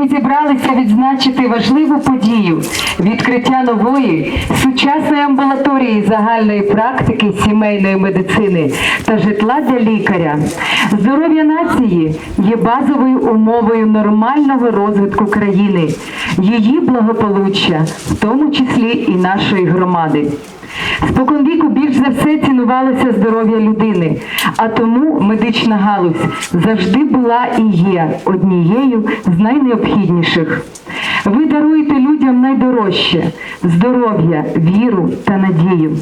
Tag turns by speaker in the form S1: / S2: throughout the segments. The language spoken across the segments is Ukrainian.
S1: ми зібралися відзначити важливу подію відкриття нової сучасної амбулаторії загальної практики сімейної медицини та житла для лікаря. Здоров'я нації є базовою умовою нормального розвитку країни, її благополуччя, в тому числі і нашої громади. Споконвіку більш за все цінувалося здоров'я людини, а тому медична галузь завжди була і є однією з найнеобхідніших. Ви даруєте людям найдорожче здоров'я, віру та надію.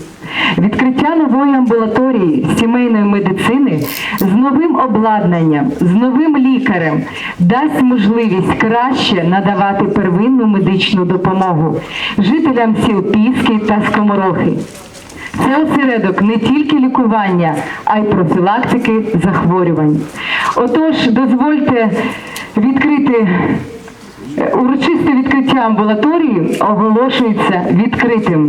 S1: Відкриття нової амбулаторії сімейної медицини з новим обладнанням, з новим лікарем дасть можливість краще надавати первинну медичну допомогу жителям сіл Піски та Скоморохи. Це осередок не тільки лікування, а й профілактики захворювань. Отож, дозвольте відкрити урочисте відкриття амбулаторії оголошується відкритим.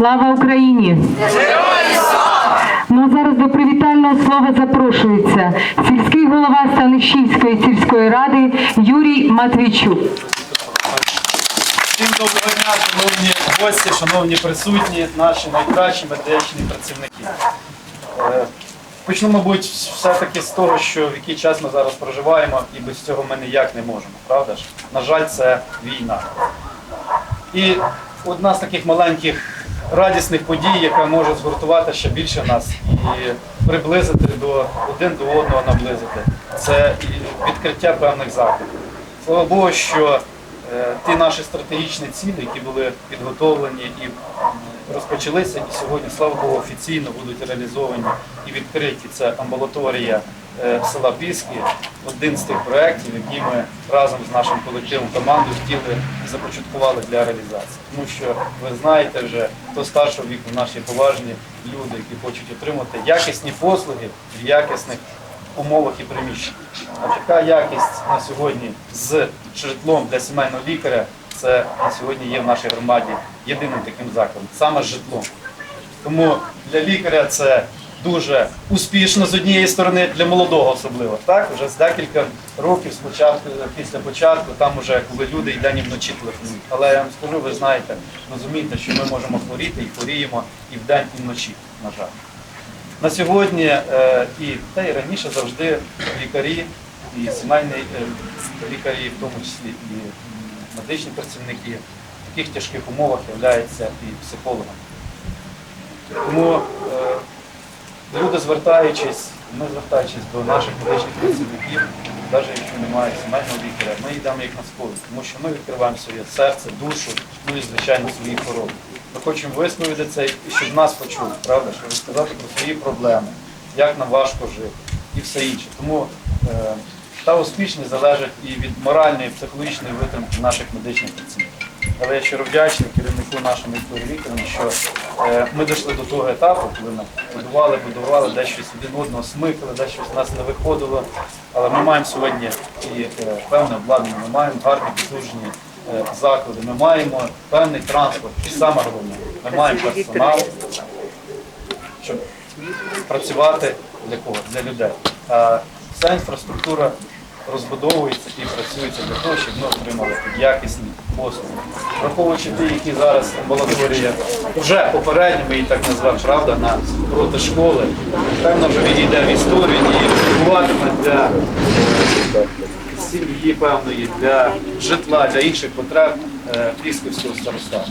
S1: Слава Україні! Ну а зараз до привітального слова запрошується сільський голова Станишівської сільської ради Юрій Матвійчук.
S2: Всім доброго дня, шановні гості, шановні присутні, наші найкращі медичні працівники. Е, Почну, мабуть, все-таки з того, що в який час ми зараз проживаємо, і без цього ми ніяк не можемо, правда ж? На жаль, це війна. І одна з таких маленьких радісних подій, яка може згуртувати ще більше нас і приблизити до один до одного наблизити, це відкриття певних заходів. Слава Богу, що е, ті наші стратегічні цілі, які були підготовлені і розпочалися, і сьогодні, слава Богу, офіційно будуть реалізовані і відкриті. Це амбулаторія села Піски, один з тих проєктів, які ми разом з нашим колективом командою хотіли і започаткували для реалізації. Тому що ви знаєте вже, хто старшого віку, наші поважні люди, які хочуть отримати якісні послуги в якісних умовах і приміщеннях. А така якість на сьогодні з житлом для сімейного лікаря, це на сьогодні є в нашій громаді єдиним таким закладом, саме з житлом. Тому для лікаря це дуже успішно з однієї сторони, для молодого особливо. Так, вже з декілька років спочатку, після початку, там вже коли люди і день і вночі телефонують. Але я вам скажу, ви знаєте, розумієте, що ми можемо хворіти і хворіємо і вдень, і вночі, на жаль. На сьогодні е, і та й раніше завжди лікарі і сімейні е, лікарі, в тому числі і медичні працівники в таких тяжких умовах являються і психологами. Тому е, люди звертаючись, ми звертаючись до наших медичних працівників, навіть якщо немає сімейного лікаря, ми йдемо як на сповідь, тому що ми відкриваємо своє серце, душу, ну і звичайно свої хвороби. Ми хочемо висловити це і щоб нас почули, правда, щоб розказати про свої проблеми, як нам важко жити і все інше. Тому е, та успішність залежить і від моральної, і психологічної витримки наших медичних працівників. Але я щиро вдячний керівнику нашому лікарю, що Ми дійшли до того етапу, коли ми будували, будували, десь щось один одного смикали, десь щось у нас не виходило. Але ми маємо сьогодні і е, певне обладнання, ми маємо гарні потужні е, заклади, ми маємо певний транспорт. І саме головне, ми маємо персонал, щоб працювати для кого? Для людей. А вся інфраструктура розбудовується і працюється для того, щоб ми отримали якісні послуги. Враховуючи ті, які зараз амбулаторія вже попередньо, ми її так назвемо, правда, на проти школи, певно вже відійде в історію і слугуватиме для е, сім'ї певної, для житла, для інших потреб е, Пісківського староста.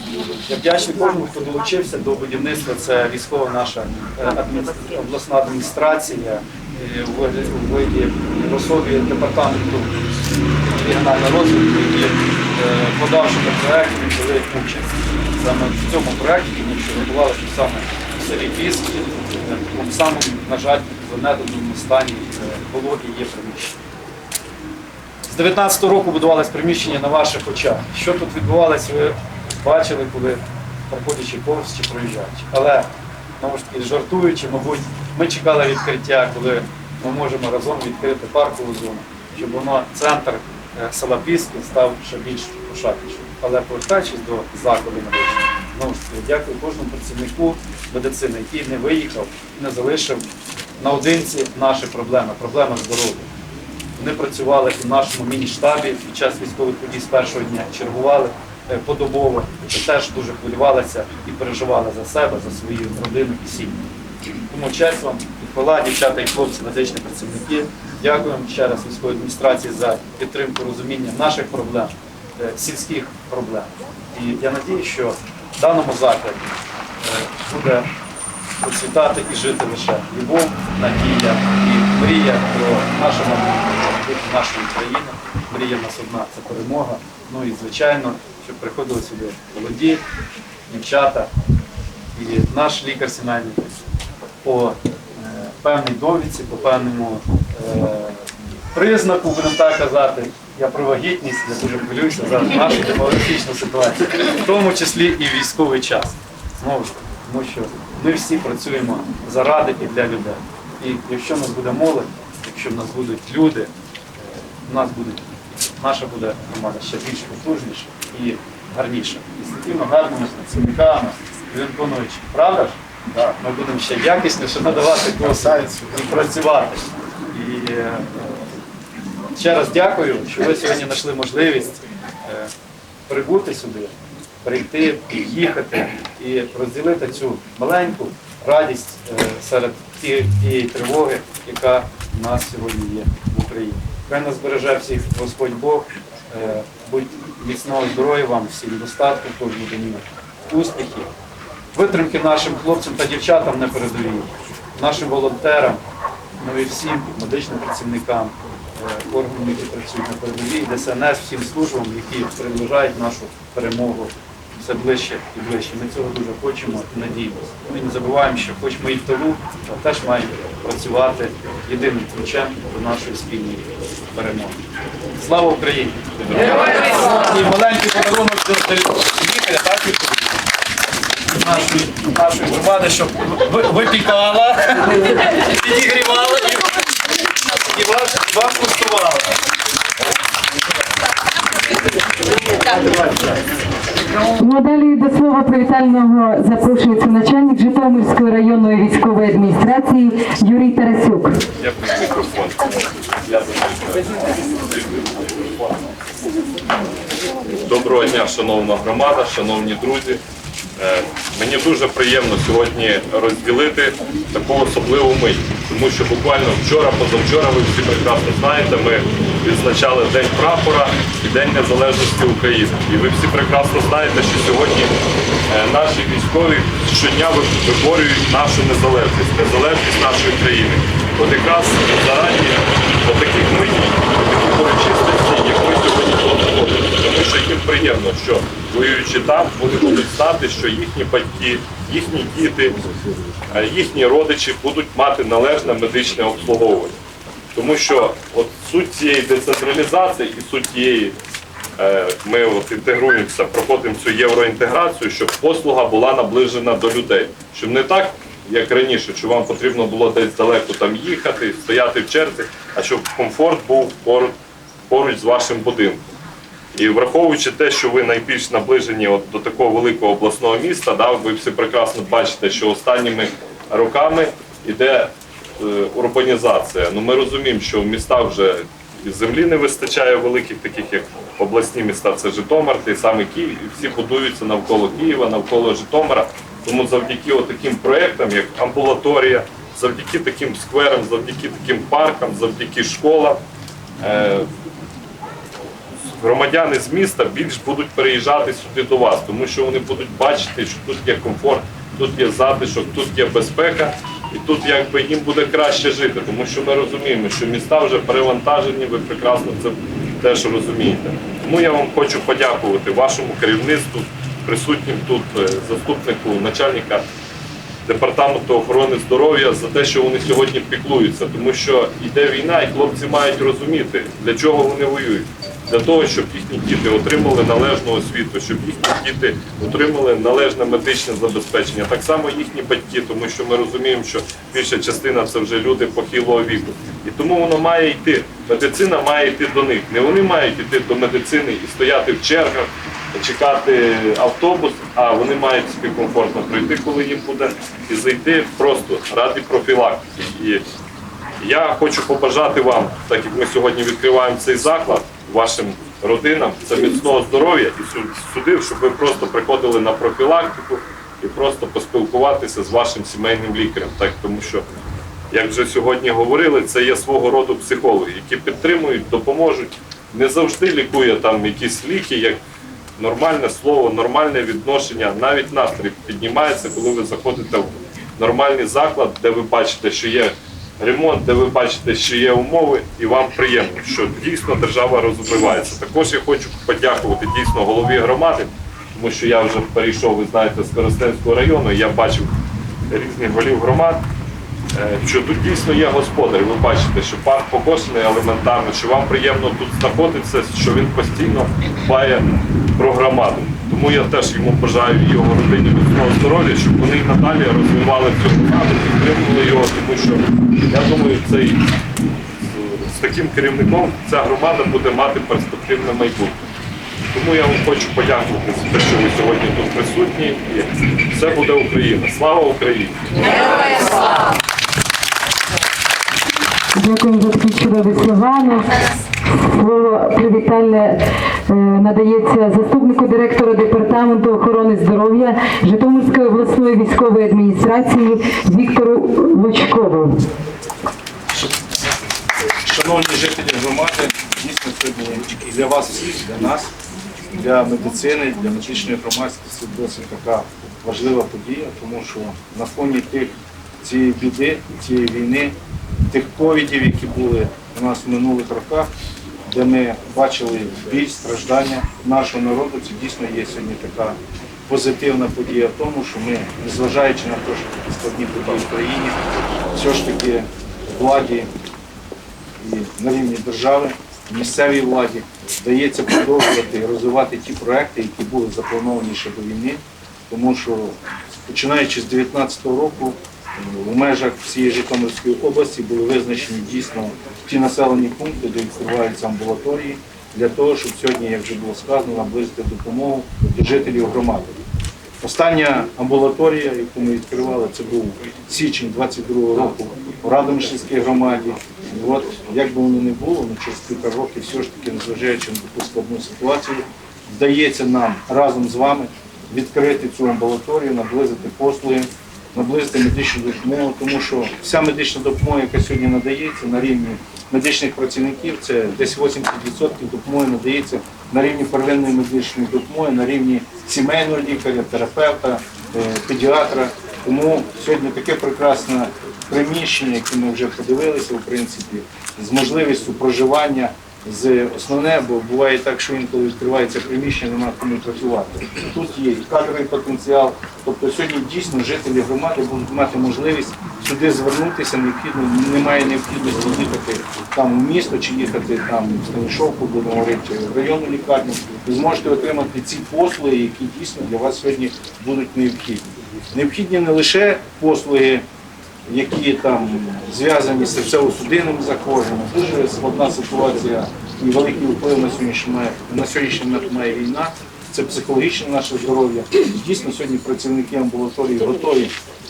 S2: Я вдячний кожному, хто долучився до будівництва. Це військова наша е, обласна адміністрація е, у виді- у в департаменту регіонального розвитку, які е, подавшими проєктами взяли участь. Саме в цьому проєкті, тому що готували саме в селі Піски, е, в самому, на жаль, занедбаному стані е, було і є приміщення. З 19 року будувалось приміщення на ваших очах. Що тут відбувалося, ви бачили, коли проходячи повз чи проїжджаючи. Але знову ж таки, жартуючи, мабуть, ми чекали відкриття, коли ми можемо разом відкрити паркову зону, щоб воно центр е, села Піски став ще більш пошатнішим. Але повертаючись до закладу медичного, знову ж таки, дякую кожному працівнику медицини, який не виїхав і не залишив наодинці наші проблеми, проблеми здоров'я. Вони працювали в нашому міні-штабі під час військових подій з першого дня, чергували подобово, і теж дуже хвилювалися і переживали за себе, за свої родини і сім'ї. Тому честь вам хвала, дівчата і хлопці, медичні працівники. Дякуємо ще раз військовій адміністрації за підтримку розуміння наших проблем, е, сільських проблем. І я надію, що в даному закладі е, буде процвітати і жити лише любов, надія і мрія про наше майбутнє нашої країни. Мрія нас одна це перемога. Ну і звичайно, щоб приходили сюди молоді, дівчата і наш лікар сімейний по е, певній довідці, по певному е, признаку, будемо так казати. Я про вагітність, я дуже хвилююся за нашу демографічну ситуацію, в тому числі і військовий час. Знову ж тому що ми всі працюємо заради і для людей. І якщо в нас буде молодь, якщо в нас будуть люди, е, в нас будуть, наша буде громада ще більш потужніша і гарніша. І з такими гарними працівниками, виконуючи, правда ж? Так, ми будемо ще якісніше надавати послуги і працювати. І е, ще раз дякую, що ви сьогодні знайшли можливість е, прибути сюди, прийти, їхати і розділити цю маленьку радість е, серед тієї тривоги, яка в нас сьогодні є в Україні. Хай нас береже всіх Господь Бог, е, будь міцного здоров'я вам, всім достатку, кожну домі, успіхів, витримки нашим хлопцям та дівчатам на передовій, нашим волонтерам, ну і всім медичним працівникам, е, органам, які працюють на передовій, ДСНС, всім службам, які приближають нашу перемогу все ближче і ближче. Ми цього дуже хочемо і надіємося. Ми не забуваємо, що хоч ми і в тилу, але теж маємо працювати єдиним ключем до нашої спільної перемоги. Слава Україні! І маленький подарунок нашої, нашої громади, щоб випікала, підігрівала і, вас, куштувала.
S1: Ну далі до слова привітального запрошується начальник Житомирської районної військової адміністрації Юрій Тарасюк.
S3: Доброго дня, шановна громада, шановні друзі. Е, Мені дуже приємно сьогодні розділити таку особливу мить, тому що буквально вчора, позавчора, ви всі прекрасно знаєте, ми відзначали День прапора і День Незалежності України. І ви всі прекрасно знаєте, що сьогодні е, наші військові щодня виборюють нашу незалежність, незалежність нашої країни. От якраз зарані таких митів, таких урочистостей, як ми сьогодні тут знаходимо. Тому що їм приємно, що воюючи там, вони будуть знати, що їхні батьки, їхні діти, е, їхні родичі будуть мати належне медичне обслуговування. Тому що от суть цієї децентралізації і суть тієї е, ми от інтегруємося, проходимо цю євроінтеграцію, щоб послуга була наближена до людей. Щоб не так, як раніше, що вам потрібно було десь далеко там їхати, стояти в черзі, а щоб комфорт був поруч з вашим будинком. І враховуючи те, що ви найбільш наближені от до такого великого обласного міста, да, ви всі прекрасно бачите, що останніми роками йде е, урбанізація. Ну, ми розуміємо, що в містах вже землі не вистачає великих, таких як обласні міста, це Житомир, той самий Київ, і всі будуються навколо Києва, навколо Житомира. Тому завдяки таким проєктам, як амбулаторія, завдяки таким скверам, завдяки таким паркам, завдяки школам. е, громадяни з міста більш будуть переїжджати сюди до вас, тому що вони будуть бачити, що тут є комфорт, тут є затишок, тут є безпека, і тут якби їм буде краще жити, тому що ми розуміємо, що міста вже перевантажені, ви прекрасно це теж розумієте. Тому я вам хочу подякувати вашому керівництву, присутнім тут е, заступнику начальника департаменту охорони здоров'я за те, що вони сьогодні піклуються, тому що йде війна, і хлопці мають розуміти, для чого вони воюють. Для того, щоб їхні діти отримали належну освіту, щоб їхні діти отримали належне медичне забезпечення. Так само їхні батьки, тому що ми розуміємо, що більша частина це вже люди похилого віку. І тому воно має йти. Медицина має йти до них. Не вони мають йти до медицини і стояти в чергах, чекати автобус, а вони мають собі комфортно пройти, коли їм буде, і зайти просто ради профілактики. І я хочу побажати вам, так як ми сьогодні відкриваємо цей заклад, вашим родинам, це міцного здоров'я і сюди, щоб ви просто приходили на профілактику і просто поспілкуватися з вашим сімейним лікарем. Так, тому що, як вже сьогодні говорили, це є свого роду психологи, які підтримують, допоможуть. Не завжди лікує там якісь ліки, як нормальне слово, нормальне відношення, навіть настрій піднімається, коли ви заходите в нормальний заклад, де ви бачите, що є ремонт, де ви бачите, що є умови, і вам приємно, що дійсно держава розвивається. Також я хочу подякувати дійсно голові громади, тому що я вже перейшов, ви знаєте, з Коростенського району, і я бачив різних голів громад. Е, що тут дійсно є господар. Ви бачите, що парк покошений елементарно, що вам приємно тут знаходитися, що він постійно дбає про громаду. Тому я теж йому бажаю його родині міцного здоров'я, щоб вони і надалі розвивали цю громаду, підтримували його, тому що я думаю, цей е, з таким керівником ця громада буде мати перспективне майбутнє. Тому я вам хочу подякувати за те, що ви сьогодні тут присутні. І все буде Україна. Слава Україні!
S1: Дякую за такі чудові слова. Слово привітальне е, надається заступнику директора департаменту охорони здоров'я Житомирської обласної військової адміністрації Віктору Лучкову.
S4: Шановні жителі громади, дійсно сьогодні для вас всіх, для нас, для медицини, для медичної громадськості досить така важлива подія, тому що на фоні тих цієї біди, цієї війни, тих ковідів, які були у нас в минулих роках, де ми бачили біль, страждання нашого народу, це дійсно є сьогодні така позитивна подія в тому, що ми, незважаючи на те, що такі складні події в країні, все ж таки владі і на рівні держави, місцевій владі вдається продовжувати і розвивати ті проекти, які були заплановані ще до війни, тому що починаючи з 2019 року у межах всієї Житомирської області були визначені дійсно ті населені пункти, де відкриваються амбулаторії, для того, щоб сьогодні, як вже було сказано, наблизити допомогу до жителів громади. Остання амбулаторія, яку ми відкривали, це був січень 22 року у Радомишльській громаді. І от, як би воно не було, ну, через кілька років все ж таки, незважаючи на таку складну ситуацію, вдається нам разом з вами відкрити цю амбулаторію, наблизити послуги, наблизити медичну допомогу, тому що вся медична допомога, яка сьогодні надається на рівні медичних працівників, це десь 80% допомоги надається на рівні первинної медичної допомоги, на рівні сімейного лікаря, терапевта, е, педіатра. Тому сьогодні таке прекрасне приміщення, яке ми вже подивилися, в принципі, з можливістю проживання з основне, бо буває так, що інколи відкривається приміщення, нема кому працювати. Тут є і кадровий потенціал. Тобто сьогодні дійсно жителі громади будуть мати можливість сюди звернутися, необхідно, немає необхідності їхати там у місто чи їхати там в Станішовку, будемо говорити, в районну лікарню. Ви зможете отримати ці послуги, які дійсно для вас сьогодні будуть необхідні. Необхідні не лише послуги які там зв'язані з серцево-судинним захворюванням. Дуже складна ситуація і великий вплив на сьогоднішній на має війна. Це психологічне наше здоров'я. Дійсно, сьогодні працівники амбулаторії готові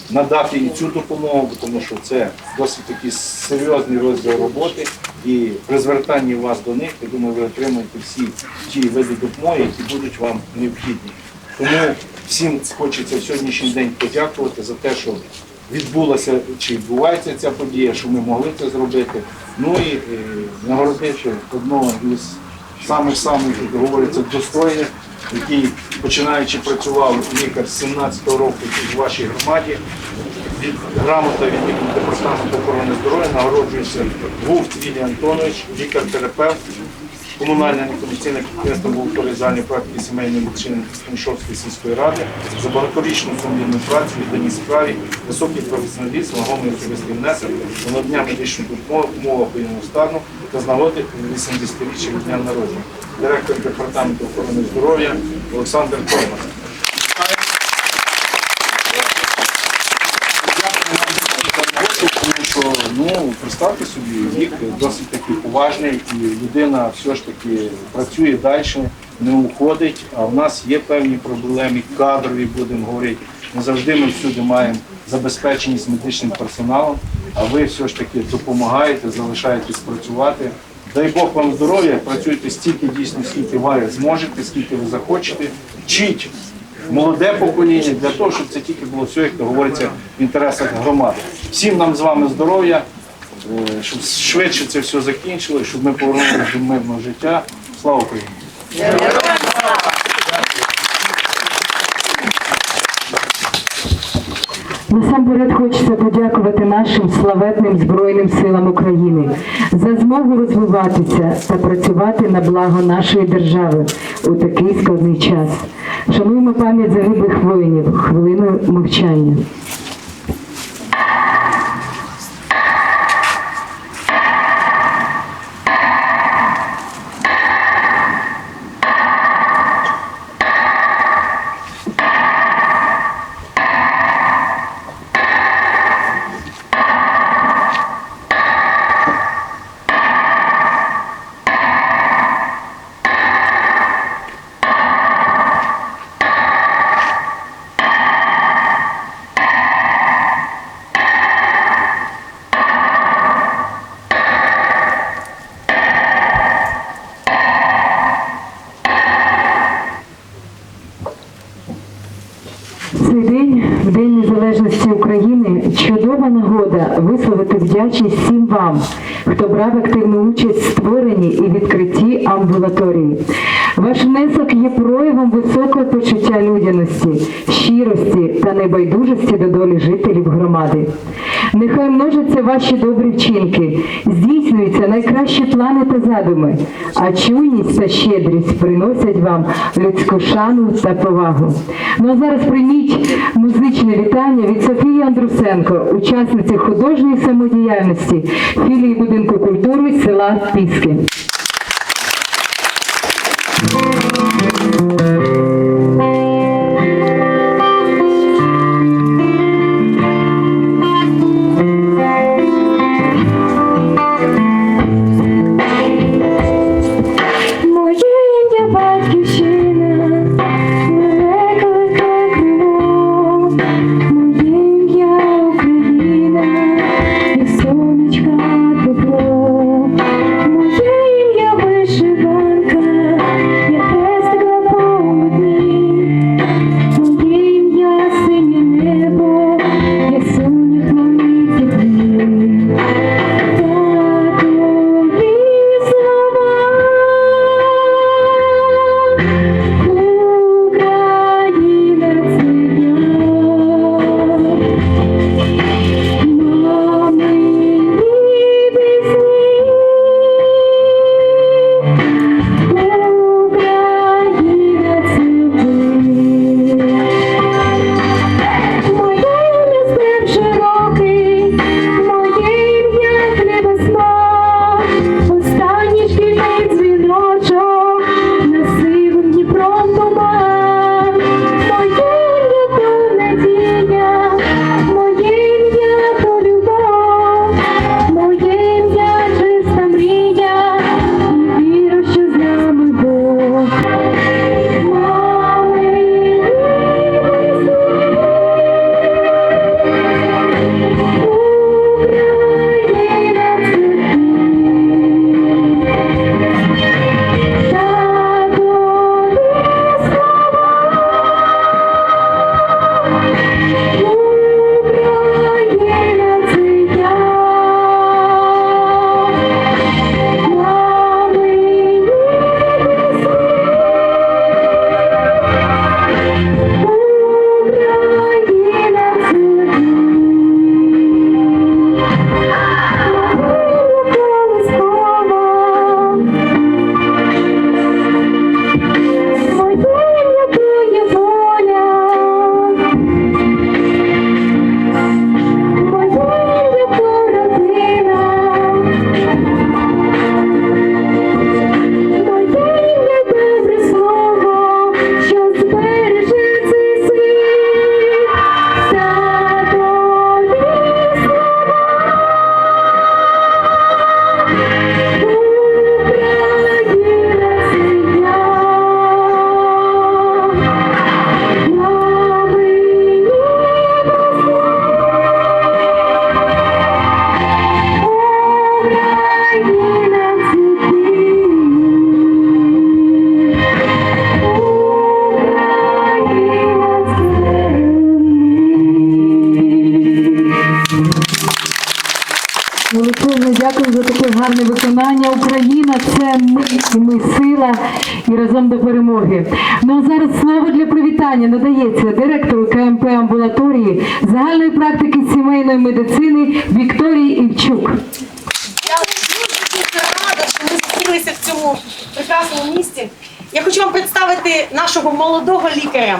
S4: надати і цю допомогу, тому що це досить такий серйозний розділ роботи. І при звертанні вас до них, я думаю, ви отримаєте всі ті види допомоги, які будуть вам необхідні. Тому всім хочеться в сьогоднішній день подякувати за те, що відбулася чи відбувається ця подія, що ми могли це зробити. Ну і е, нагородивши одного із самих самих, як говориться, достойних, який починаючи працював лікар з 17-го року в вашій громаді. Від грамота від департаменту охорони здоров'я нагороджується Вовк Вілій Антонович, лікар-терапевт, комунальне некомерційне підприємство було загальної практики сімейної медицини Станішовської сільської ради за багаторічну сумлінну працю, відданій справі, високий професіоналізм, вагомий особистий внесок, до надання медичної допомоги в умовах воєнного стану та з нагоди 80-річчя дня народження. Директор департаменту охорони здоров'я Олександр Томас. Тому що ну представте собі, вік досить таки поважний, і людина все ж таки працює далі, не уходить. А в нас є певні проблеми, кадрові будемо говорити. Не завжди ми всюди маємо забезпеченість медичним персоналом, а ви все ж таки допомагаєте, залишаєтесь працювати. Дай Бог вам здоров'я, працюйте стільки дійсно, скільки ви зможете, скільки ви захочете. Вчіть молоде покоління для того, щоб це тільки було все, як то говориться, в інтересах громади. Всім нам з вами здоров'я, е, щоб швидше це все закінчилося, щоб ми повернулися до мирного життя. Слава Україні!
S1: Насамперед хочеться подякувати нашим славетним Збройним силам України за змогу розвиватися та працювати на благо нашої держави у такий складний час. Шануємо пам'ять загиблих воїнів хвилиною мовчання. Брав активну участь в створенні і відкритті амбулаторії. Ваш внесок є проявом високого почуття людяності, щирості та небайдужості до долі жителів громади. Нехай множаться ваші добрі вчинки, здійснюються найкращі плани та задуми, а чуйність та щедрість приносять вам людську шану та повагу. Ну а зараз прийміть музичне вітання від Софії Андрусенко, учасниці художньої самодіяльності філії будинку культури села Піски.
S5: І
S1: разом до перемоги. Ну а зараз слово для привітання надається директору КМП амбулаторії загальної практики сімейної медицини Вікторії Івчук.
S6: Я дуже рада, що ми зустрілися в цьому прекрасному місті. Я хочу вам представити нашого молодого лікаря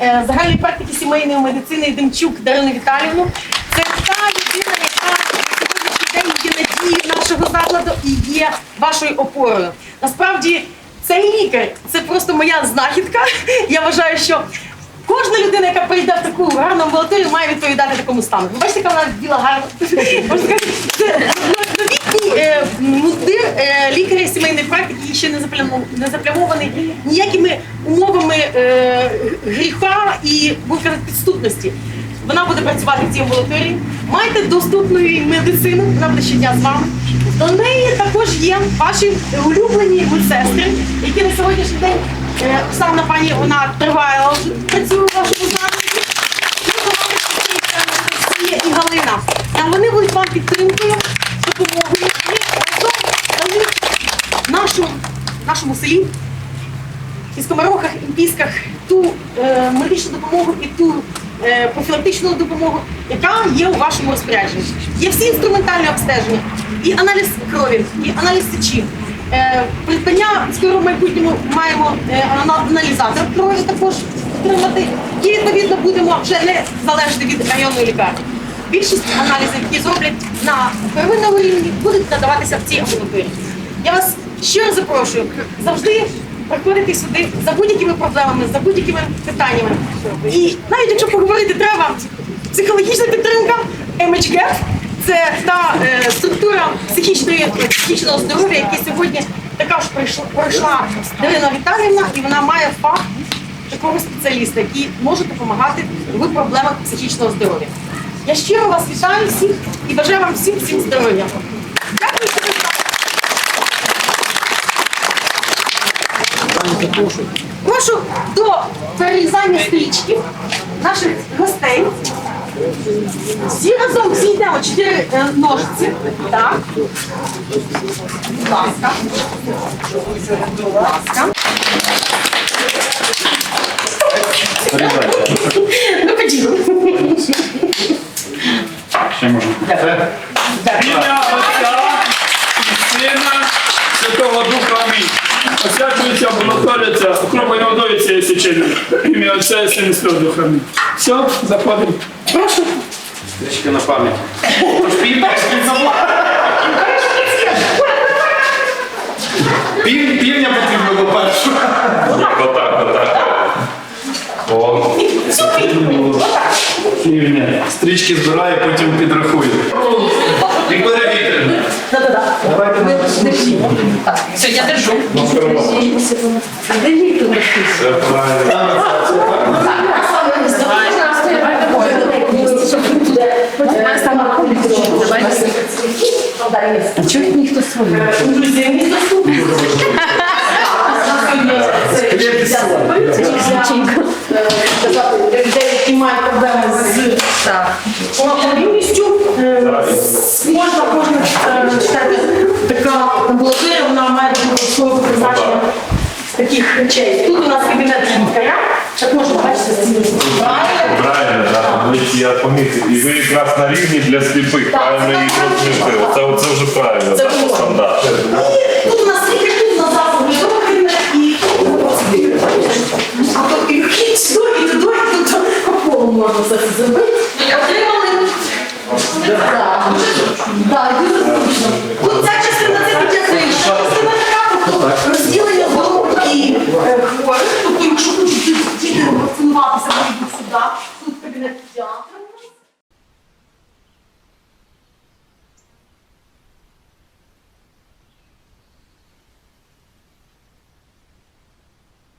S6: е, загальної практики сімейної медицини Демчук Дарину Віталівну. Це та людина, яка сьогоднішній день є надією нашого закладу і є вашою опорою. Насправді, цей лікар це просто моя знахідка. Я вважаю, що Кожна людина, яка прийде в таку гарну амбулаторію, має відповідати такому стану. Ви бачите, яка вона біла гарна. Новітній е, е, лікаря сімейної практики, ще не заплямов- не заплямований ніякими умовами е, гріха і підступності. Вона буде працювати в цій амбулаторії. Майте доступну медицину, вона буде щодня з вами. До неї також є ваші улюблені медсестри, які на сьогоднішній день е, Оксана пані вона триває, працює у вашому закладі. І Галина. Та вони будуть вам підтримкою, допомогою дадуть нашу, нашому селі і скоморохах, і пісках ту е, медичну допомогу і ту профілактичну допомогу, яка є у вашому розпорядженні. Є всі інструментальні обстеження, і аналіз крові, і аналіз сечі. Е, придбання скоро в майбутньому маємо е, аналізатор крові також отримати. І відповідно будемо вже не залежати від районної лікарні. Більшість аналізів, які зроблять на первинному рівні, будуть надаватися в цій амбулаторії. Я вас щиро запрошую завжди приходити сюди за будь-якими проблемами, за будь-якими питаннями. І навіть якщо поговорити треба, психологічна підтримка, MHGAP – це та е, структура психічної, психічного здоров'я, яка сьогодні також прийшла, пройшла Дарина Віталіївна, і вона має фах такого спеціаліста, який може допомагати в проблемах психічного здоров'я. Я щиро вас вітаю всіх і бажаю вам всім всім здоров'я. Дякую, що ви з нами. Прошу до перерізання стрічки наших гостей. Всі разом зійдемо чотири е, ножиці. Так. Будь ласка. Будь ласка. Ну, ходімо.
S7: Ім'я Отця і Сина Святого Духа Амінь. Освячується, благотворяться, окропленою водою цієї січини. Ім'я Отця і Сина і Святого Духа. Все, заходимо.
S6: Прошу.
S4: Трішки на пам'ять. Пів, півня потрібно було першу.
S3: Отак, отак. О,
S4: Стрічки збираю, потім підрахую. Вікторівна.
S6: Да-да-да. Так, все, я держу.
S3: це правильно.
S6: Чого ніхто свої? Друзі, місто супер. Людей, які мають проблеми з мобільністю, е, можна кожна читати така амбулаторія, вона має свого призначення таких речей. Тут у нас кабінет лікаря, так можна бачити правильно.
S3: Правильно, да, я помітив. І ви якраз на рівні для сліпих, правильно їх розмістили. Це, це вже правильно,
S6: Це
S3: стандарт.
S6: Полу все це зробити. Так, дуже зручно. Тут ця частина це підтягує, частина така, розділення здорових і е, хворих. Тобто, якщо хочуть діти вакцинуватися, вони йдуть сюди, тут кабінет